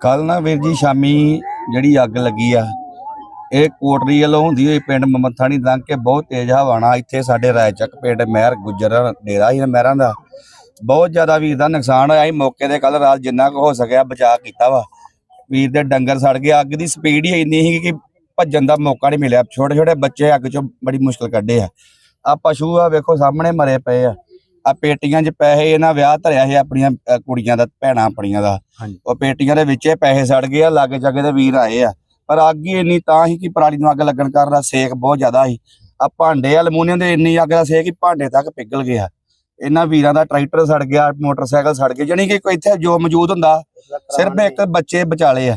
ਕੱਲ ਨਾ ਵੀਰ ਜੀ ਸ਼ਾਮੀ ਜਿਹੜੀ ਅੱਗ ਲੱਗੀ ਆ, ਇਹ ਕੋਟਰੀ ਵੱਲੋਂ ਹੁੰਦੀ ਹੋਈ ਪਿੰਡ ਮਮਥਾਣੀ ਲੰਘ ਕੇ ਬਹੁਤ ਤੇਜ਼ ਹਵਾਣਾ ਇੱਥੇ ਸਾਡੇ ਰਾਇਚੱਕ ਪਿੰਡ ਮਹਿਰ ਗੁੱਜਰ ਡੇਰਾ ਹੀ ਮਹਿਰਾਂ ਦਾ। ਬਹੁਤ ਜ਼ਿਆਦਾ ਵੀਰ ਦਾ ਨੁਕਸਾਨ ਹੋਇਆ ਸੀ, ਮੌਕੇ ਤੇ ਕੱਲ ਰਾਤ ਜਿੰਨਾ ਕੁ ਹੋ ਸਕਿਆ ਬਚਾਅ ਕੀਤਾ ਵਾ। ਵੀਰ ਦੇ ਡੰਗਰ ਸੜ ਗਏ, ਅੱਗ ਦੀ ਸਪੀਡ ਹੀ ਇੰਨੀ ਸੀ ਕਿ ਭੱਜਣ ਦਾ ਮੌਕਾ ਨਹੀਂ ਮਿਲਿਆ। ਛੋਟੇ ਛੋਟੇ ਬੱਚੇ ਅੱਗ ਚੋਂ ਬੜੀ ਮੁਸ਼ਕਲ ਕੱਢੇ ਆ। ਆ ਪਸ਼ੂ ਆ, ਵੇਖੋ ਸਾਹਮਣੇ ਮਰੇ ਪਏ ਆ। ਆ ਪੇਟੀਆਂ 'ਚ ਪੈਸੇ ਇਹਨਾਂ ਵਿਆਹ ਧਰਿਆ ਸੀ ਆਪਣੀਆਂ ਅ, ਕੁੜੀਆਂ ਦਾ ਭੈਣਾਂ ਆਪਣੀਆਂ ਦਾ। ਹਾਂਜੀ। ਉਹ ਪੇਟੀਆਂ ਦੇ ਵਿੱਚੇ ਪੈਸੇ ਸੜ ਗਏ ਆ ਲਾਗੇ ਜਾਗੇ ਦੇ ਵੀਰ ਆਏ ਆ। ਪਰ ਅੱਗ ਹੀ ਇੰਨੀ ਤਾਂ ਹੀ ਕਿ ਪਰਾਲੀ ਨੂੰ ਅੱਗ ਲੱਗਣ ਕਾਰਨ ਦਾ ਸੇਕ ਬਹੁਤ ਜ਼ਿਆਦਾ ਸੀ। ਆ ਭਾਂਡੇ ਅਲਮੂਨੀਅਮ ਦੇ ਇੰਨੀ ਅੱਗ ਦਾ ਸੇਕ ਕਿ ਭਾਂਡੇ ਤੱਕ ਪਿਘਲ ਗਿਆ ਇਹਨਾਂ ਵੀਰਾਂ ਦਾ ਟਰੈਕਟਰ ਸੜ ਗਿਆ ਮੋਟਰਸਾਈਕਲ ਸੜ ਗਏ ਜਾਣੀ ਕਿ ਕੋਈ ਇੱਥੇ ਜੋ ਮੌਜੂਦ ਹੁੰਦਾ ਸਿਰਫ ਇੱਕ ਬੱਚੇ ਬਚਾਲੇ ਆ।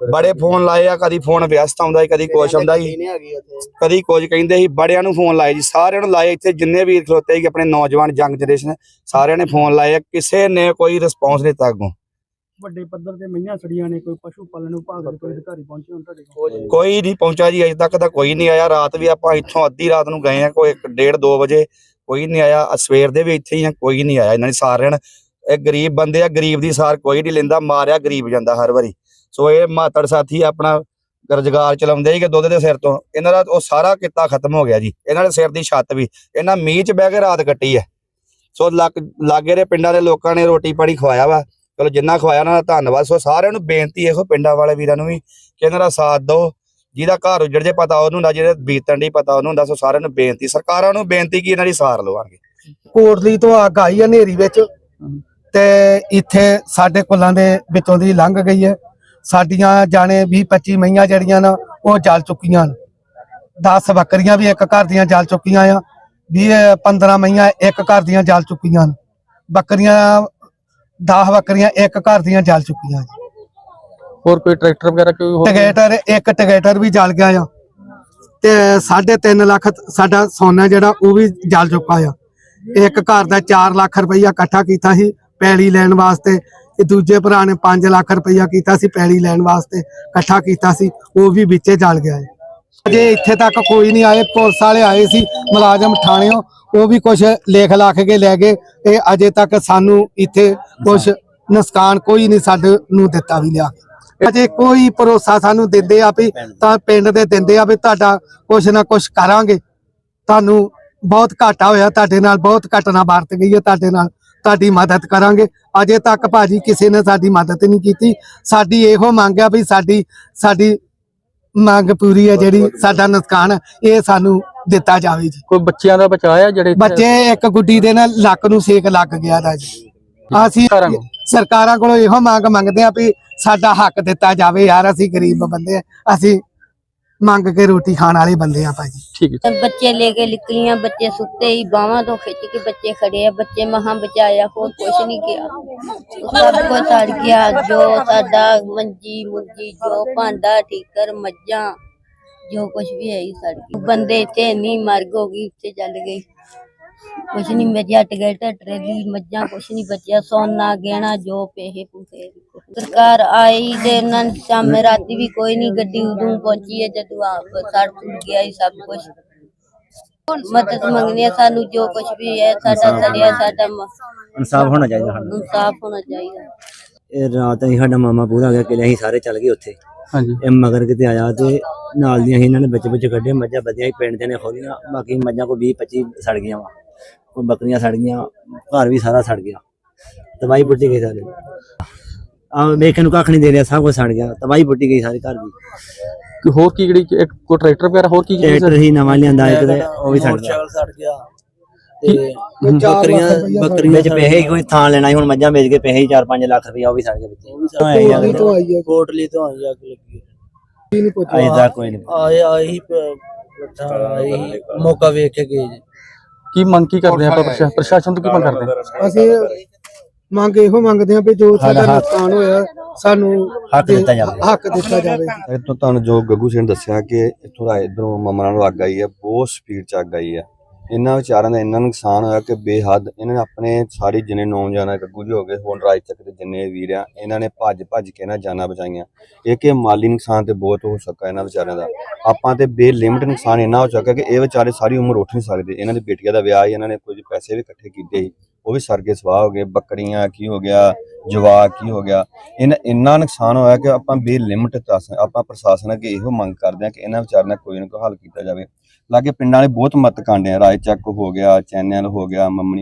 ਬੜੇ ਫੋਨ ਲਾਏ ਆ ਕਦੀ ਫੋਨ ਵਿਅਸਤ ਆਉਂਦਾ ਸੀ ਕਦੀ ਕੁਛ ਆਉਂਦਾ ਸੀ। ਕਦੀ ਕੁਝ ਕਹਿੰਦੇ ਸੀ ਬੜਿਆਂ ਨੂੰ ਫੋਨ ਲਾਏ ਜੀ ਸਾਰਿਆਂ ਨੂੰ ਲਾਏ ਇੱਥੇ ਜਿੰਨੇ ਵੀਰ ਖਲੋਤੇ ਸੀ ਆਪਣੇ ਨੌਜਵਾਨ ਜੰਗ ਜਨਰੇਸ਼ਨ ਸਾਰਿਆਂ ਨੇ ਫੋਨ ਲਾਏ ਆ, ਕਿਸੇ ਨੇ ਕੋਈ ਰਿਸਪੌਂਸ ਨਹੀਂ ਦਿੱਤਾ ਅੱਗੋਂ। ਵੱਡੇ ਪੱਧਰ ਤੇ ਮਈਆਂ ਸੜੀਆਂ ਨੇ ਕੋਈ ਪਸ਼ੂ ਪਾਲਣ ਵਿਭਾਗ ਦੇ ਕੋਈ ਅਧਿਕਾਰੀ ਪਹੁੰਚੇ ਹੋਣ ਤੁਹਾਡੇ ਕੋਲ? ਕੋਈ ਨਹੀਂ। ਪਹੁੰਚਾ ਜੀ ਅਜੇ ਤੱਕ ਤਾਂ ਕੋਈ ਨਹੀਂ ਆਇਆ ਰਾਤ ਵੀ ਆਪਾਂ ਇੱਥੋਂ ਅੱਧੀ ਰਾਤ ਨੂੰ ਗਏ ਆ ਕੋਈ 1:30 2 ਵਜੇ ਕੋਈ ਨਹੀਂ ਆਇਆ ਸਵੇਰ ਦੇ ਵੀ ਇੱਥੇ ਹੀ ਆ ਕੋਈ ਨਹੀਂ ਆਇਆ ਇਹਨਾਂ ਦੀ ਸਾਰਿਆਂ ਨੇ ਇਹ ਗਰੀਬ ਬੰਦੇ ਆ ਗਰੀਬ ਦੀ ਸਾਰ ਕੋਈ ਨਹੀਂ ਲੈਂਦਾ ਮਾਰਿਆ ਗਰੀਬ ਜਾਂਦਾ ਹਰ ਵਾਰੀ। ਸੋ ਇਹ ਮਾਤੜ ਸਾਥੀ ਆਪਣਾ ਰੁਜ਼ਗਾਰ ਚਲਾਉਂਦੇ ਹੀ ਦੁੱਧ ਦੇ ਸਿਰ ਤੋਂ। ਇਹਨਾਂ ਦਾ ਉਹ ਸਾਰਾ ਕਿੱਤਾ ਖਤਮ ਹੋ ਗਿਆ ਜੀ। ਇਹਨਾਂ ਦੇ ਸਿਰ ਦੀ ਛੱਤ ਵੀ। ਇਹਨਾਂ ਮੀਂਹ 'ਚ ਬਹਿ ਕੇ ਰਾਤ ਕੱਟੀ ਹੈ। ਸੋ ਲਾਗੇ ਦੇ ਪਿੰਡਾਂ ਦੇ ਲੋਕਾਂ ਨੇ ਰੋਟੀ ਪਾਣੀ ਖਵਾਇਆ ਵਾ। ਚਲੋ ਜਿੰਨਾ ਖਵਾਇਆ ਉਹਨਾਂ ਦਾ ਧੰਨਵਾਦ। ਸੋ ਸਾਰਿਆਂ ਨੂੰ ਬੇਨਤੀ ਇਹੋ ਪਿੰਡਾਂ ਵਾਲੇ ਵੀਰਾਂ ਨੂੰ ਵੀ ਕਿ ਇਹਨਾਂ ਦਾ ਸਾਥ ਦਿਓ। ਜਿਹਦਾ ਘਰ ਉਜੜ ਜੇ ਪਤਾ ਉਹਨੂੰ ਹੁੰਦਾ, ਜਿਹਦੇ ਬੀਤਣ ਦੀ ਪਤਾ ਉਹਨੂੰ ਹੁੰਦਾ, ਸੋ ਸਾਰਿਆਂ ਨੂੰ ਬੇਨਤੀ। ਸਰਕਾਰਾਂ ਨੂੰ ਬੇਨਤੀ ਕਿ ਇਹਨਾਂ ਦੀ ਸਾਰ ਲਵਾਂਗੇ। ਕੋਟਲੀ ਤੋਂ ਅੱਗ ਆਈ ਹਨੇਰੀ ਵਿੱਚ। ਤੇ ਇੱਥੇ ਸਾਡੇ ਕੁੱਲਾਂ ਦੇ ਵਿੱਚੋਂ ਦੀ ਲੰਘ ਗਈ ਹੈ। ਸਾਡੀਆਂ ਜਾਣੇ 20 25 ਮਈਆਂ ਜਿਹੜੀਆਂ ਨਾ ਉਹ ਜਲ ਚੁੱਕੀਆਂ ਨੇ 10 ਬੱਕਰੀਆਂ ਵੀ ਇੱਕ ਘਰ ਦੀਆਂ ਜਲ ਚੁੱਕੀਆਂ ਆ 20 15 ਮਈਆਂ ਇੱਕ ਘਰ ਦੀਆਂ ਜਲ ਚੁੱਕੀਆਂ ਨੇ ਬੱਕਰੀਆਂ 10 ਬੱਕਰੀਆਂ ਇੱਕ ਘਰ ਦੀਆਂ ਜਲ ਚੁੱਕੀਆਂ ਹੋਰ ਕੋਈ ਟਰੈਕਟਰ ਵਗੈਰਾ ਕੋਈ ਹੋਰ? ਟਿਕੇਟਰ ਇੱਕ ਟਿਕੇਟਰ ਵੀ ਜਲ ਗਿਆ ਆ। ਤੇ 3.5 ਲੱਖ ਸਾਡਾ ਸੋਨਾ ਜਿਹੜਾ ਉਹ ਵੀ ਜਲ ਚੁੱਕਾ ਆ। ਇੱਕ ਘਰ ਦਾ 4 ਲੱਖ ਰੁਪਈਆ ਇਕੱਠਾ ਕੀਤਾ ਸੀ ਪੈਲੀ ਲੈਣ ਵਾਸਤੇ। ਤੇ ਦੂਜੇ ਭਰਾ ਨੇ 5 ਲੱਖ ਰੁਪਈਆ ਕੀਤਾ ਸੀ ਪੈਲੀ ਲੈਣ ਵਾਸਤੇ, ਇਕੱਠਾ ਕੀਤਾ ਸੀ, ਉਹ ਵੀ ਵਿੱਚੇ ਜਲ ਗਿਆ ਹੈ ਅਜੇ ਇੱਥੇ ਤੱਕ ਕੋਈ ਨਹੀਂ ਆਏ, ਪੁਲਿਸ ਵਾਲੇ ਆਏ ਸੀ, ਮੁਲਾਜ਼ਮ ਥਾਣਿਓਂ, ਉਹ ਵੀ ਕੁਝ ਲੇਖ ਲਾਖ ਕੇ ਲੈ ਗਏ ਇਹ ਅਜੇ ਤੱਕ ਸਾਨੂੰ ਇੱਥੇ ਕੁਝ ਨੁਕਸਾਨ ਕੋਈ ਨਹੀਂ ਸਾਡੇ ਨੂੰ ਦਿੱਤਾ ਵੀ ਲਿਆ। ਅਜੇ ਕੋਈ ਭਰੋਸਾ ਸਾਨੂੰ ਦਿੰਦੇ ਆ ਵੀ ਤਾਂ ਪਿੰਡ ਦੇ ਦਿੰਦੇ ਆ ਵੀ ਤੁਹਾਡਾ ਕੁਝ ਨਾ ਕੁਝ ਕਰਾਂਗੇ। ਤੁਹਾਨੂੰ ਬਹੁਤ ਘਾਟਾ ਹੋਇਆ, ਤੁਹਾਡੇ ਨਾਲ ਬਹੁਤ ਘਟਨਾ ਵਰਤ ਗਈ ਹੈ, ਤੁਹਾਡੇ ਨਾਲ ਤੁਹਾਡੀ ਮਦਦ ਕਰਾਂਗੇ। ਅਜੇ ਤੱਕ ਭਾਜੀ ਕਿਸੇ ਨੇ ਸਾਡੀ ਮਦਦ ਨਹੀਂ ਕੀਤੀ। ਸਾਡੀ ਇਹੋ ਮੰਗ ਆ ਵੀ ਸਾਡੀ ਸਾਡੀ ਮੰਗ ਪੂਰੀ ਹੈ ਜਿਹੜੀ ਸਾਡਾ ਨੁਕਸਾਨ ਇਹ ਸਾਨੂੰ ਦਿੱਤਾ ਜਾਵੇ ਜੀ। ਕੋਈ ਬੱਚਿਆਂ ਦਾ ਬਚਾਇਆ ਜਿਹੜੇ ਬੱਚੇ ਇੱਕ ਗੁੱਡੀ ਦੇ ਨਾਲ ਲੱਕ ਨੂੰ ਸੇਕ ਲੱਗ ਗਿਆ ਦਾ ਜੀ। ਅਸੀਂ? ਸਰਕਾਰਾਂ ਕੋਲੋਂ ਇਹੋ ਮੰਗ ਮੰਗਦੇ ਆ ਵੀ ਸਾਡਾ ਹੱਕ ਦਿੱਤਾ ਜਾਵੇ ਯਾਰ ਅਸੀਂ ਗਰੀਬ ਬੰਦੇ ਆ। ਅਸੀਂ ਮੰਗ ਕੇ ਰੋਟੀ ਖਾਣ ਵਾਲੇ ਬੰਦੇ ਆ ਭਾਜੀ। ਠੀਕ ਹੈ। ਬੱਚੇ ਲੈ ਕੇ ਨਿਕਲੀਆਂ ਬੱਚੇ ਸੁੱਤੇ ਹੀ ਬਾਹਾਂ ਤੋਂ ਖਿੱਚ ਕੇ ਬੱਚੇ ਖੜੇ ਆ ਬੱਚੇ ਮਹਾਂ ਬਚਾਇਆ ਹੋਰ ਕੁਛ ਨਹੀਂ ਗਿਆ ਸਭ ਕੁਝ ਸੜ ਗਿਆ ਜੋ ਸਾਡਾ ਮੰਜੀ ਮੁੰਜੀ ਜੋ ਭਾਂਡਾ ਠੀਕਰ ਮੱਝਾਂ ਜੋ ਕੁਛ ਵੀ ਹੈ ਹੀ ਸੜ ਗਿਆ। ਬੰਦੇ ਤੇ ਨਹੀਂ ਮਰਗ ਹੋ ਗਈ ਉੱਤੇ ਚੱਲ ਗਈ ਕੁਛ ਨਹੀਂ ਬਚਿਆ ਟਿਕਟ ਟਰੇਲੀ ਮੱਝਾਂ ਕੁਛ ਨਹੀਂ ਬਚਿਆ ਸੋਨਾ ਗਹਿਣਾ ਜੋ ਪੈਸੇ ਪੂਸੇ ਸਰਕਾਰ ਆਈ ਤੇ ਉਹਨਾਂ ਨੇ ਸ਼ਾਮੇ ਰਾਤੀ ਵੀ ਕੋਈ ਨਹੀਂ ਗੱਡੀ ਉਦੋਂ ਪਹੁੰਚੀ ਹੈ ਜਦੋਂ ਆਪ ਸੜ ਸੁੜ ਗਿਆ ਹੀ ਸਭ ਕੁਝ ਮਦਦ ਮੰਗਣੀ ਹੈ ਸਾਨੂੰ ਜੋ ਕੁਝ ਵੀ ਹੈ ਸਾਡਾ ਸੜਿਆ ਸਾਡਾ ਇਨਸਾਫ ਹੋਣਾ ਚਾਹੀਦਾ ਸਾਨੂੰ। ਇਨਸਾਫ ਹੋਣਾ ਚਾਹੀਦਾ। ਇਹ ਰਾਤ ਅਸੀਂ ਸਾਡਾ ਮਾਮਾ ਪੂਰਾ ਹੋ ਗਿਆ ਕਿ ਅਸੀਂ ਸਾਰੇ ਚੱਲ ਗਏ ਉੱਥੇ। ਹਾਂਜੀ। ਇਹ ਮਗਰ ਕਿਤੇ ਆਇਆ ਤੇ ਨਾਲ ਦੀਆਂ ਅਸੀਂ ਇਹਨਾਂ ਨੇ ਵਿੱਚ ਵਿੱਚ ਕੱਢੇ ਮੱਝਾਂ ਵਧੀਆ ਹੀ ਪਿੰਡ ਦੇ ਨੇ ਖੋਲੀਆਂ ਬਾਕੀ ਮੱਝਾਂ ਕੋ 20 25 ਸੜ ਗਈਆਂ ਵਾ। ਕੋਈ ਬੱਕਰੀਆਂ ਸੜ ਗਈਆਂ ਘਰ ਵੀ ਸਾਰਾ ਸੜ ਗਿਆ। ਤਬਾਈ ਪੁੱਟੀ ਗਈ ਸਾਰੇ। ਆ ਵੇਖਣ ਨੂੰ ਕੱਖ ਨਹੀਂ ਦੇ ਰਿਹਾ ਸਭ ਕੁਝ ਸੜ ਗਿਆ ਤਬਾਈ ਪੁੱਟੀ ਗਈ ਸਾਰੇ ਘਰ ਦੀ। ਕੋਈ ਹੋਰ ਕੀ ਜਿਹੜੀ ਇੱਕ ਕੋਈ ਟਰੈਕਟਰ ਵਗੈਰਾ ਹੋਰ ਕੀ ਕੀ ਟਰੈਕਟਰ ਹੀ ਨਵਾਂ ਲਿਆਂਦਾ ਇੱਕ ਤੇ ਉਹ ਵੀ ਸੜ ਗਿਆ। ਸੜ ਗਿਆ। ਤੇ ਬੱਕਰੀਆਂ ਬੱਕਰੀਆਂ ਵਿੱਚ ਪੈਸੇ ਕੋਈ ਥਾਂ ਲੈਣਾ ਸੀ ਹੁਣ ਮੱਝਾਂ ਵੇਚ ਕੇ ਪੈਸੇ 4-5 ਲੱਖ ਰੁਪਇਆ ਉਹ ਵੀ ਸੜ ਗਿਆ ਵਿੱਚ। ਕੋਟਲੀ ਤੋਂ ਆਈ ਹੈ। ਕੋਟਲੀ ਤੋਂ ਆਈ ਅੱਗ ਲੱਗੀ ਨਹੀਂ ਪੁੱਛਿਆ। ਅਜੇ ਤੱਕ ਕੋਈ ਨਹੀਂ ਆਏ ਆਹੀ ਆਹੀ ਮੌਕਾ ਵੇਖ ਕੇ ਗਏ ਜੀ। ਕੀ ਮੰਗ ਕੀ ਕਰਦੇ ਆ ਆਪਾਂ ਪ੍ਰਸ਼ਾ- ਪ੍ਰਸ਼ਾਸਨ ਤੋਂ ਕੀ ਮੰਗ ਕਰਦੇ ਆ? ਅਸੀਂ ਮੰਗ ਇਹੋ ਮੰਗਦੇ ਆ ਵੀ ਜੋ ਸਾਡਾ ਨੁਕਸਾਨ ਹੋਇਆ ਸਾਨੂੰ ਹੱਕ ਦਿੱਤਾ ਜਾਵੇ। ਹੱਕ ਦਿੱਤਾ ਜਾਵੇ। ਇੱਥੋਂ ਤੁਹਾਨੂੰ ਜੋ ਗੱਗੂ ਸਿੰਘ ਦੱਸਿਆ ਕਿ ਇੱਥੋਂ ਦਾ ਇਧਰੋਂ ਮਮਰਾ ਨੂੰ ਅੱਗ ਆਈ ਹੈ ਬਹੁਤ ਸਪੀਡ ਚ ਅੱਗ ਆਈ ਹੈ। ਇਹਨਾਂ ਵਿਚਾਰਿਆਂ ਦਾ ਇੰਨਾ ਨੁਕਸਾਨ ਹੋਇਆ ਕਿ ਬੇਹੱਦ ਇਹਨਾਂ ਨੇ ਆਪਣੇ ਸਾਰੀ ਜਿੰਨੇ ਨੌਜਵਾਨ ਗੱਗੂ ਜੀ ਹੋ ਗਏ ਹੁਣ ਰਾਜ ਤੱਕ ਦੇ ਜਿੰਨੇ ਵੀਰ ਆ ਇਹਨਾਂ ਨੇ ਭੱਜ ਭੱਜ ਕੇ ਨਾ ਜਾਨਾਂ ਬਚਾਈਆਂ। ਇਹ ਕਿ ਮਾਲੀ ਨੁਕਸਾਨ ਤੇ ਬਹੁਤ ਹੋ ਸਕਿਆ ਇਹਨਾਂ ਵਿਚਾਰਿਆਂ ਦਾ। ਆਪਾਂ ਤੇ ਬੇਲਿਮਟ ਨੁਕਸਾਨ ਇੰਨਾ ਹੋ ਚੁੱਕਾ ਕਿ ਇਹ ਵਿਚਾਰੇ ਸਾਰੀ ਉਮਰ ਉੱਠ ਨਹੀਂ ਸਕਦੇ। ਇਹਨਾਂ ਦੀ ਬੇਟੀਆਂ ਦਾ ਵਿਆਹ ਇਹਨਾਂ ਨੇ ਕੁਝ ਪੈਸੇ ਵੀ ਇਕੱਠੇ ਕੀਤੇ ਸੀ। ਉਹ ਵੀ ਸਰ ਕੇ ਸਵਾਹ ਹੋ ਗਏ, ਬੱਕਰੀਆਂ ਕੀ ਹੋ ਗਿਆ, ਜਵਾਕ ਕੀ ਹੋ ਗਿਆ। ਇਹਨਾਂ ਇੰਨਾ ਨੁਕਸਾਨ ਹੋਇਆ ਕਿ ਆਪਾਂ ਬੇਲਿਮਟ ਦੱਸ ਆਪਾਂ ਪ੍ਰਸ਼ਾਸਨ ਅੱਗੇ ਇਹੋ ਮੰਗ ਕਰਦੇ ਹਾਂ ਕਿ ਇਹਨਾਂ ਵਿਚਾਰਿਆਂ ਦਾ ਕੋਈ ਨਾ ਕੋਈ ਹੱਲ ਕੀਤਾ ਜਾਵੇ। ਲਾਗੇ ਪਿੰਡਾਂ ਵਾਲੇ ਬਹੁਤ ਮਤ ਕਾਂਡੇ ਆ ਰਾਏ ਚੱਕ ਹੋ ਗਿਆ, ਚੈਨਲ ਹੋ ਗਿਆ, ਮੰਮਣੀ